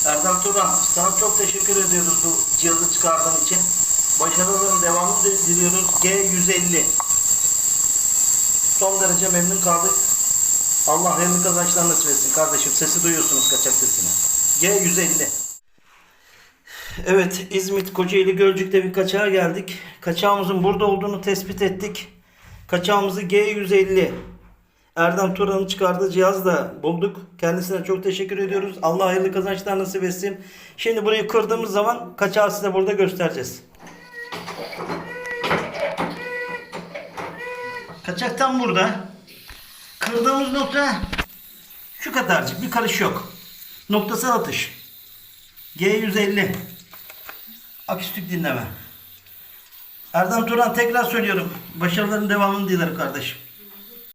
Ustam sana çok teşekkür ediyoruz bu cihazı çıkardığın için. Başarıların devamını diliyoruz. G150. Son derece memnun kaldık. Allah hayırlı kazançlar nasip etsin kardeşim. Sesi duyuyorsunuz kaçak sesini. G150. Evet İzmit Kocaeli Gölcük'te bir kaçağa geldik. Kaçağımızın burada olduğunu tespit ettik. Kaçağımızı G150 Erdem Turan'ın çıkardığı cihazı da bulduk. Kendisine çok teşekkür ediyoruz. Allah hayırlı kazançlar nasip etsin. Şimdi burayı kırdığımız zaman kaçağı size burada göstereceğiz. Kaçak tam burada. Kırdığımız nokta şu kadarcık bir karış yok. Noktasal atış. G150. Akustik dinleme. Erdem Turan tekrar söylüyorum. Başarıların devamını dilerim kardeşim.